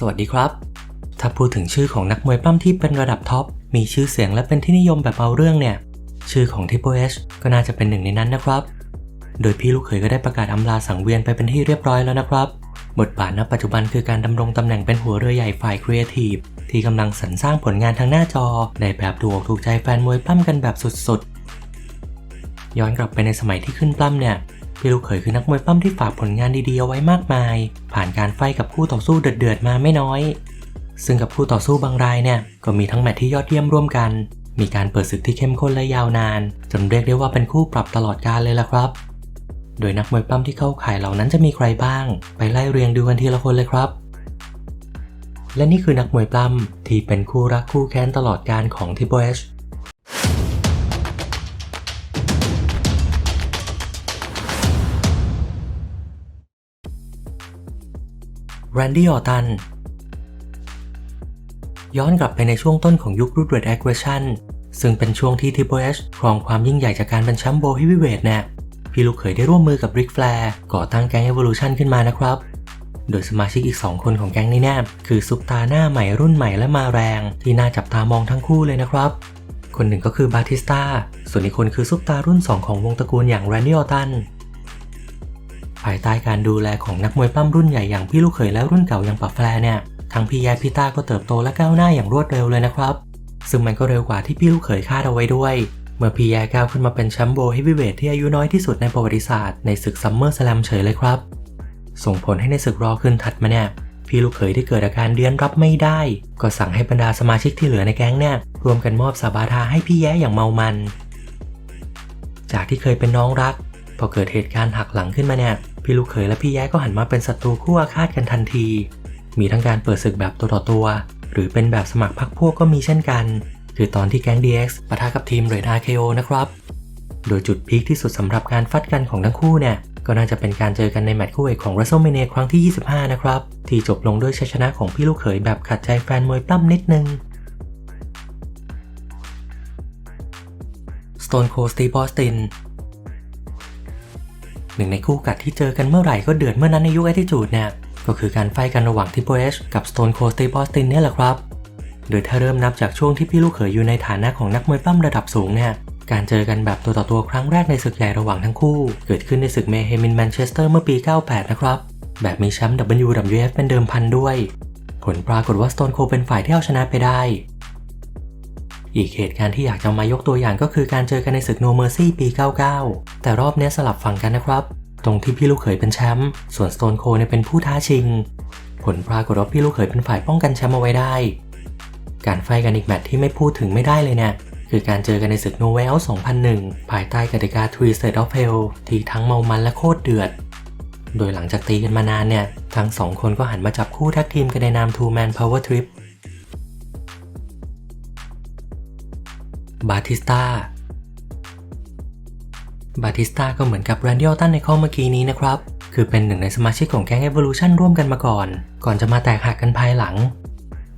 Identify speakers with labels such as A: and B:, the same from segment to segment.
A: สวัสดีครับ ถ้าพูดถึงชื่อของนักมวยปล้ำที่เป็นระดับท็อป มีชื่อเสียงและเป็นที่นิยมแบบเอาเรื่องเนี่ย ชื่อของทิปโปเอชก็น่าจะเป็นหนึ่งในนั้นนะครับ โดยพี่ลูกเขยก็ได้ประกาศอำลาสังเวียนไปเป็นที่เรียบร้อยแล้วนะครับ บทบาทณปัจจุบันคือการดำรงตำแหน่งเป็นหัวเรือใหญ่ฝ่ายครีเอทีฟที่กำลังสรรสร้างผลงานทางหน้าจอได้แบบถูกอกถูกใจแฟนมวยปล้ำกันแบบสุดๆ ย้อนกลับไปในสมัยที่ขึ้นปล้ำเนี่ย พี่ลูกเขยคือนักมวยปล้ำที่ฝากผลงานดีๆเอาไว้มากมาย ผ่านการไฟกับคู่ต่อสู้เดือดๆมาไม่น้อย ซึ่งกับคู่ต่อสู้บางรายเนี่ยก็มีทั้งแมตช์ที่ยอดเยี่ยมร่วมกัน มีการเปิดศึกที่เข้มข้นและยาวนาน จนเรียกได้ว่าเป็นคู่ปรับตลอดกาลเลยล่ะครับ โดยนักมวยปล้ำที่เข้าข่ายเหล่านั้นจะมีใครบ้าง ไปไล่เรียงดูกันทีละคนเลยครับ และนี่คือนักมวยปล้ำที่เป็นคู่รักคู่แค้นตลอดการของทิโบเอช แรนดี้ออตัน ย้อนกลับไปในช่วงต้นของยุครูดเรดแอคเวชั่นซึ่งเป็นช่วงที่ทิโบเอชครองความยิ่งใหญ่จากการเป็นแชมป์โบฮีวีเวทเนี่ยพี่ลูกเขยได้ร่วมมือกับริกแฟร์ก่อตั้งแก๊ง Evolution ขึ้นมานะครับ โดยสมาชิกอีก 2 คนของแก๊งนี้แน่คือซุปตาหน้าใหม่รุ่นใหม่และมาแรง ที่น่าจับตามองทั้งคู่เลยนะครับ คนหนึ่งก็คือบาติสตาส่วนอีกคนคือซุปตารุ่น 2 ของวงตระกูลอย่างแรนดี้ออตัน ภายใต้การดูแลของนักมวยปล้ำรุ่นใหญ่อย่างพี่ลูกเขยและรุ่นเก่าอย่างปับแฟร์เนี่ยทั้งพี่แย่พี่ต้าก็เติบโตและก้าวหน้าอย่างรวดเร็วเลยนะครับ ซึ่งมันก็เร็วกว่าที่พี่ลูกเขยคาดเอาไว้ด้วย เมื่อพี่แย่ก้าวขึ้นมาเป็นแชมป์โบฮีวีเวทที่อายุน้อยที่สุดในประวัติศาสตร์ในศึกซัมเมอร์สแลมเฉยเลยครับ ส่งผลให้ในศึกรอขึ้นถัดมาเนี่ยพี่ลูกเขยที่เกิดอาการเดือนรับไม่ได้ ก็สั่งให้บรรดาสมาชิกที่เหลือในแก๊งเนี่ยรวมกันมอบสาบาทาให้พี่แย้อย่างเมามัน จากที่เคยเป็นน้องรัก พอเกิดเหตุการณ์หักหลังขึ้นมาเนี่ย พี่ลูกเขยและพี่แย้ก็หันมาเป็นศัตรูคู่อาฆาตกันทันที มีทั้งการเปิดศึกแบบตัวต่อตัว หรือเป็นแบบสมัครพรรคพวกก็มีเช่นกัน คือตอนที่แก๊ง DX ปะทะกับทีมเรดาร์เคโอนะครับ โดยจุดพีคที่สุดสำหรับการฟัดกันของทั้งคู่เนี่ย ก็น่าจะเป็นการเจอกันในแมตช์คู่เอกของ WrestleMania ครั้งที่ 25 นะครับ ที่จบลงด้วยชัยชนะของพี่ลูกเขยแบบขัดใจแฟนมวยปล้ำนิดนึง Stone Cold Steve Austin หนึ่งในคู่กัดที่เจอกันเมื่อไหร่ก็เดือดเมื่อนั้นในยุค Attitude เนี่ยก็คือการไฟกันระหว่าง Triple H กับ Stone Cold Steve Austin เนี่ยแหละครับ โดยถ้าเริ่มนับจากช่วงที่พี่ลูกเขยอยู่ในฐานะของนักมวยปล้ำระดับสูงเนี่ยการเจอกันแบบตัวต่อตัวครั้งแรกในศึกใหญ่ระหว่างทั้งคู่ เกิดขึ้นในศึกเมเฮมินแมนเชสเตอร์เมื่อปี 98 นะครับ แบบมีแชมป์ WWF เป็นเดิมพันด้วย ผลปรากฏว่า Stone Cold เป็นฝ่ายที่เอาชนะไปได้ อีกเหตุการณ์ที่อยากจะมายกตัวอย่างก็คือการเจอกันในศึก No Mercy ปี 99 แต่รอบนี้สลับฝั่งกันนะครับ ตรงที่พี่ลูกเขยเป็นแชมป์ส่วน Stone Cold เนี่ยเป็นผู้ท้าชิง ผลปรากฏว่าพี่ลูกเขยเป็นฝ่ายป้องกันแชมป์เอาไว้ได้ การไฟกันอีกแมตช์ที่ไม่พูดถึงไม่ได้เลยเนี่ยคือการเจอกันในศึก Novel 2001 ภายใต้กติกา Three State of Hell ที่ทั้งเมามันและโคตรเดือด โดยหลังจากตีกันมานานเนี่ย ทั้งสองคนก็หันมาจับคู่แท็กทีมกันในนาม Two Man Power Trip บาติสตาบาติสตาก็เหมือนกับแรนดี้ออตันในข้อเมื่อกี้นี้นะครับ คือเป็นหนึ่งในสมาชิกของแก๊ง Evolution ร่วมกันมาก่อน ก่อนจะมาแตกหักกันภายหลัง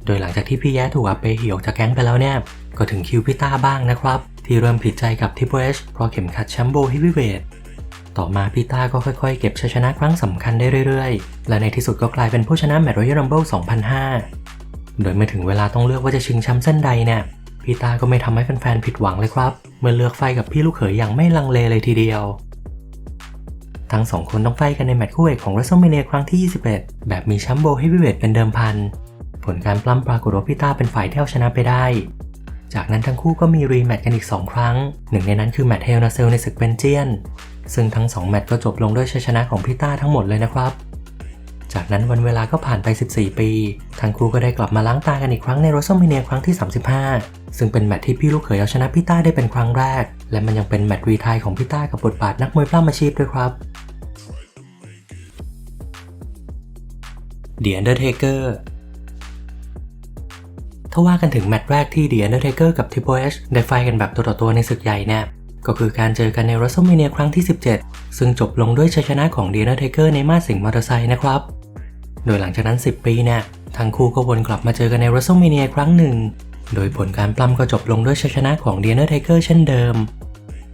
A: โดยหลังจากที่พี่แย้ถูกอัปเปเหี่ยวจากแก๊งไปแล้วเนี่ย ก็ถึงคิวพี่ต้าบ้างนะครับ ที่เริ่มผิดใจกับทิปเอชเพราะเข็มขัดแชมป์โบฮีวีเวทต่อมาพี่ต้าก็ค่อยๆ เก็บชัยชนะครั้งสำคัญได้เรื่อยๆ และในที่สุดก็กลายเป็นผู้ชนะแมตช์รอยัลรัมเบิล2005 โดยเมื่อถึงเวลาต้องเลือกว่าจะชิงแชมป์เส้นใดเนี่ย พี่ตาก็ไม่ทำให้แฟนๆผิดหวังเลยครับ เมื่อเลือกไฟกับพี่ลูกเขยอย่างไม่ลังเลเลยทีเดียว ทั้งสองคนต้องไฟกันในแมตช์คู่เอกของ WrestleMania ครั้งที่ 21 แบบมีแชมป์โบฮีวีเวทเป็นเดิมพัน ผลการปล้ำปรากฏว่าพี่ตาเป็นฝ่ายที่เอาชนะไปได้ จากนั้นทั้งคู่ก็มีรีแมตช์กันอีก 2 ครั้ง หนึ่งในนั้นคือแมตช์เฮลนาเซลในศึกเบนเจียน ซึ่งทั้ง 2 แมตช์ก็จบลงด้วยชัยชนะของพี่ตาทั้งหมดเลยนะครับ จากนั้นวันเวลาก็ผ่านไป 14 ปี ทั้งคู่ก็ได้กลับมาล้างตากันอีกครั้งใน WrestleMania ครั้งที่ 35 ซึ่งเป็นแมตช์ที่พี่ลูกเขยเอาชนะพี่ต้าได้เป็นครั้งแรก และมันยังเป็นแมตช์รีไทายของพี่ต้ากับบทบาทนักมวยปล้ำอาชีพด้วยครับ The Undertaker ถ้าว่ากันถึงแมตช์แรกที่ The Undertaker กับ Triple H ได้ไฟกันแบบตัวต่อตัวในศึกใหญ่เนี่ยก็คือการเจอกันใน WrestleMania ครั้งที่ 17 ซึ่งจบลงด้วยชัยชนะของ The Undertaker ในมาสิงมอเตอร์ไซค์นะครับ โดยหลังจากนั้น 10 ปีเนี่ยทั้งคู่ก็วนกลับมาเจอกันใน WrestleMania ครั้งหนึ่ง โดยผลการปล้ำก็จบลงด้วยชัยชนะของ The Undertaker เช่นเดิม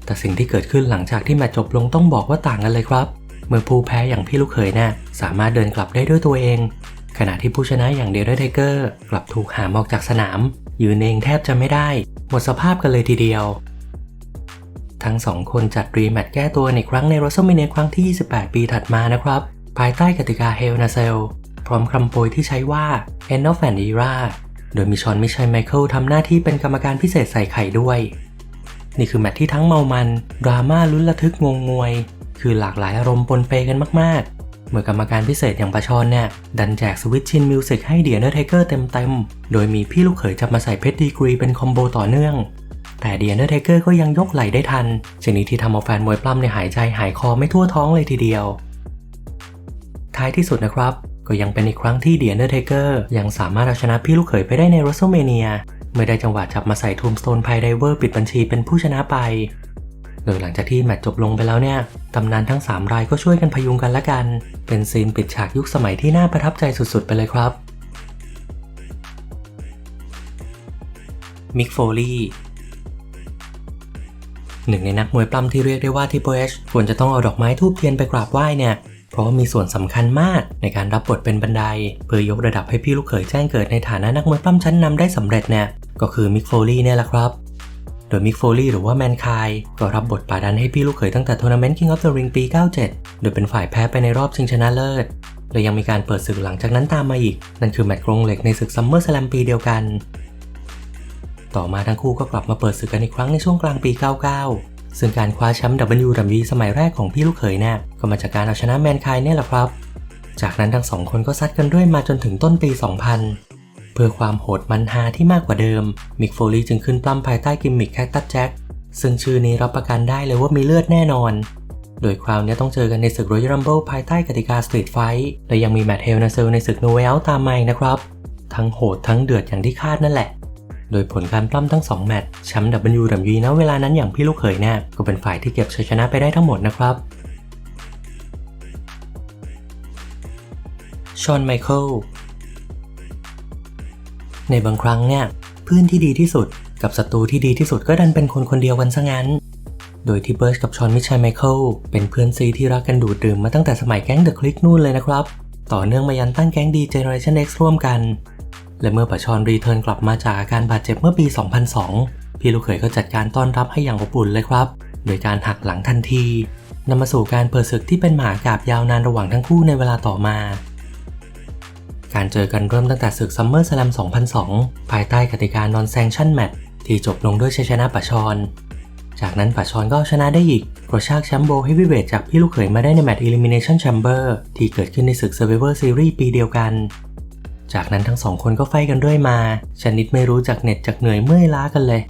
A: แต่สิ่งที่เกิดขึ้นหลังจากที่แมตช์จบลงต้องบอกว่าต่างกันเลยครับ เมื่อผู้แพ้อย่างพี่ลูกเขยเนี่ยสามารถเดินกลับได้ด้วยตัวเอง ขณะที่ผู้ชนะอย่างเดรไทเกอร์กลับถูกหามออกจากสนาม ยืนเองแทบจะไม่ได้ หมดสภาพกันเลยทีเดียว ทั้งสองคนจัดรีแมตช์แก้ตัวในครั้งในร w ส e มเนียครั้งที่ 28 ปีถัดมานะครับ ภายใต้กติกา Hell in a Cell พร้อมคำโปรยที่ใช้ว่า End of an Era โดยมีชอนมิชัยไมเคิลทำหน้าที่เป็นกรรมการพิเศษใส่ไข่ด้วย นี่คือแมตที่ทั้งเมามัน ดราม่าลุ้นระทึกงงงวย คือหลากหลายอารมณ์ปนเปกันมาก ๆ เมื่อกรรมการพิเศษอย่างประชอนเนี่ย ดันแจกสวิตชินมิวสิกให้เดียเนอร์ไทเกอร์เต็ม ๆ โดยมีพี่ลูกเขยจับมาใส่เพชรดีกรีเป็นคอมโบต่อเนื่อง แต่เดียเนอร์ไทเกอร์ก็ยังยกไหลได้ทันชนิดที่ทำเอาแฟนมวยปล้ำในหายใจหายคอไม่ทั่วท้องเลยทีเดียว ท้ายที่สุดนะครับ ก็ยังเป็นอีกครั้งที่เดียเนอร์ไทเกอร์ยังสามารถเอาชนะพี่ลูกเขยไปได้ในรัสเซเมเนียเมื่อได้จังหวะจับมาใส่ทูมสโตนไพไดเวอร์ปิดบัญชีเป็นผู้ชนะไปโดยหลังจากที่แมตช์จบลงไปแล้วเนี่ยตำนานทั้ง 3 รายก็ช่วยกันพยุงกันละกัน เป็นซีนปิดฉากยุคสมัยที่น่าประทับใจสุดๆ ไปเลยครับมิกโฟลีหนึ่งในนักมวยปล้ำที่เรียกได้ว่าที่โปเอชควรจะต้องเอาดอกไม้ทูบเทียนไปกราบไหว้เนี่ย เพราะมีส่วนสำคัญมากในการรับบทเป็นบันได เพื่อยกระดับให้พี่ลูกเขยแจ้งเกิดในฐานะนักมวยปล้ำชั้นนำได้สำเร็จเนี่ยก็คือมิกโฟลี่เนี่ยแหละครับ โดยมิกโฟลี่หรือว่าแมนคายก็รับบทป่าดันให้พี่ลูกเขยตั้งแต่ทัวร์นาเมนต์ King of the Ring ปี 97 โดยเป็นฝ่ายแพ้ไปในรอบชิงชนะเลิศและยังมีการเปิดศึกหลังจากนั้นตามมาอีก นั่นคือแมตช์กรงเหล็กในศึกซัมเมอร์ส a ลมปีเดียวกัน ต่อมาทั้งคู่ก็กลับมาเปิดศึกกันอีกครั้งในช่วงกลางปี 99 ซึ่งการคว้าแชมป์ WWE สมัยแรกของพี่ลูกเขยเนี่ยก็มาจากการเอาชนะแมนคายเนี่ยแหละครับ จากนั้นทั้งสองคนก็ซัดกันเรื่อยมาจนถึงต้นปี 2000 เพื่อความโหดมันฮาที่มากกว่าเดิม มิกโฟลีจึงขึ้นปล้ำภายใต้กิมมิคแคคตัสแจ็คซึ่งชื่อนี้รับประกันได้เลยว่ามีเลือดแน่นอน โดยคราวนี้ต้องเจอกันในศึก Royal Rumble ภายใต้กติกา Street Fight และยังมีแมตช์เฮลนาเซลในศึก No Way Out ตามมาอีกนะครับ ทั้งโหดทั้งเดือดอย่างที่คาดนั่นแหละ โดยผลการปล้ำทั้ง 2 แมตช์แชมป์ WWE ณเวลานั้นอย่างพี่ลูกเขยเนี่ยก็เป็นฝ่ายที่เก็บชัยชนะไปได้ทั้งหมดนะครับชอนไมเคิลในบางครั้งเนี่ยเพื่อนที่ดีที่สุดกับศัตรูที่ดีที่สุดก็ดันเป็นคนคนเดียวกันซะงั้น โดยที่เบิร์ชกับชอนมิชชัยไมเคิลเป็นเพื่อนซีที่รักกันดูดดื่มมาตั้งแต่สมัยแก๊งเดอะคลิกนู่นเลยนะครับ ต่อเนื่องมายันตั้งแก๊งดีเจเนอเรชัน X ร่วมกัน และเมื่อปะชอนรีเทิร์นกลับมาจากอาการบาดเจ็บเมื่อปี 2002 พี่ลูกเขยก็จัดการต้อนรับให้อย่างอบอุ่นเลยครับ โดยการหักหลังทันทีนำมาสู่การเปิดศึกที่เป็นหมากาบยาวนานระหว่างทั้งคู่ในเวลาต่อมา การเจอกันเริ่มตั้งแต่ศึก Summer Slam 2002 ภายใต้กติกา Non Sanction Match ที่จบลงด้วยชัยชนะปะชอน จากนั้นปะชอนก็ชนะได้อีกกระชากแชมป์โบว์เฮฟวีเวทจากพี่ลูกเขยมาได้ในแมตช์ Elimination Chamber ที่เกิดขึ้นในศึก Survivor Series ปีเดียวกัน จากนั้นทั้งสองคนก็ไฟกันด้วยมา ชนิดไม่รู้จักเหน็ดจากเหนื่อยเมื่อยล้ากันเลย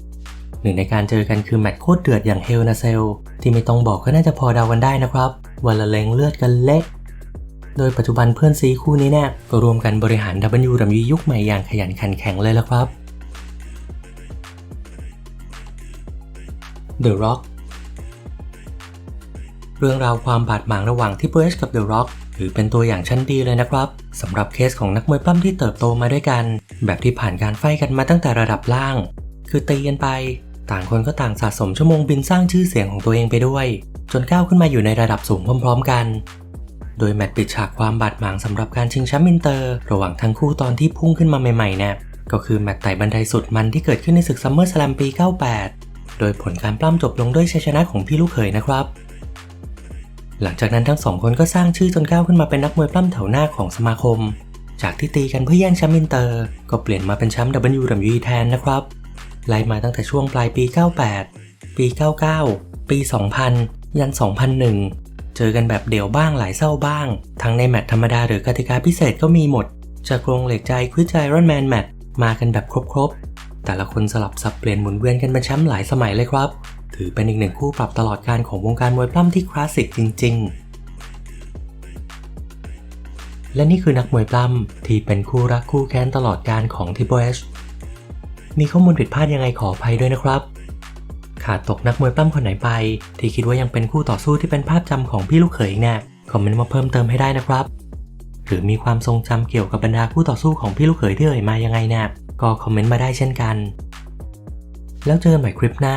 A: หนึ่งในการเจอกันคือแมตช์โคตรเดือดอย่างเฮลนาเซล ที่ไม่ต้องบอกก็น่าจะพอเดากันได้นะครับวันละเลงเลือดกันเละโดยปัจจุบันเพื่อนซีคู่นี้เนี่ยก็รวมกันบริหาร WWE ยุคใหม่อย่างขยันขันแข็งเลยละครับ The Rock เรื่องราวความบาดหมางระหว่างที่เบรชกับ The Rock ถือเป็นตัวอย่างชั้นดีเลยนะครับสำหรับเคสของนักมวยปล้ำที่เติบโตมาด้วยกัน แบบที่ผ่านการไฟกันมาตั้งแต่ระดับล่าง คือตีกันไป ต่างคนก็ต่างสะสมชั่วโมงบินสร้างชื่อเสียงของตัวเองไปด้วย จนก้าวขึ้นมาอยู่ในระดับสูงพร้อม ๆ กัน โดยแมตช์ปิดฉากความบาดหมางสำหรับการชิงแชมป์อินเตอร์ ระหว่างทั้งคู่ตอนที่พุ่งขึ้นมาใหม่ๆเนี่ยก็คือแมตช์ไต่บันไดสุดมันที่เกิดขึ้นในศึกซัมเมอร์ส a ลมปี 98 โดยผลการปล้ำจบลงด้วยชัยชนะของพี่ลูกเขยนะครับ หลังจากนั้นทั้งสองคนก็สร้างชื่อจนก้าวขึ้นมาเป็นนักมวยปล้ำแถวหน้าของสมาคม จากที่ตีกันเพื่อแย่งแชมป์อินเตอร์ ก็เปลี่ยนมาเป็นแชมป์ WWE แทนนะครับ ไล่มาตั้งแต่ช่วงปลายปี 98 ปี 99 ปี 2000 ยัน 2001 เจอกันแบบเดี่ยวบ้างหลายเศร้าบ้าง ทั้งในแมตช์ธรรมดาหรือกติกาพิเศษก็มีหมด จากกรงเหล็กใจควิดใจรอนแมนแมตช์มากันแบบครบๆ แต่ละคนสลับสับเปลี่ยนหมุนเวียนกันเป็นแชมป์หลายสมัยเลยครับ ถือเป็นอีกหนึ่งคู่ปรับตลอดการของวงการมวยปล้ำที่คลาสสิกจริง ๆ และนี่คือนักมวยปล้ำที่เป็นคู่รักคู่แค้นตลอดการของทิ p เ H มีข้อมูลผิดพลาดยังไงขออภัยด้วยนะครับ ขาดตกนักมวยปล้ำคนไหนไป ที่คิดว่ายังเป็นคู่ต่อสู้ที่เป็นภาพจำของพี่ลูกเขยเนี่ยคอมเมนต์มาเพิ่มเติมให้ได้นะครับ หรือมีความทรงจำเกี่ยวกับบรรดาคู่ต่อสู้ของพี่ลูกเขยที่เอ่ยมายังไงเนี่ยก็คอมเมนต์มาได้เช่นกัน แล้วเจอกันใหม่คลิปหน้า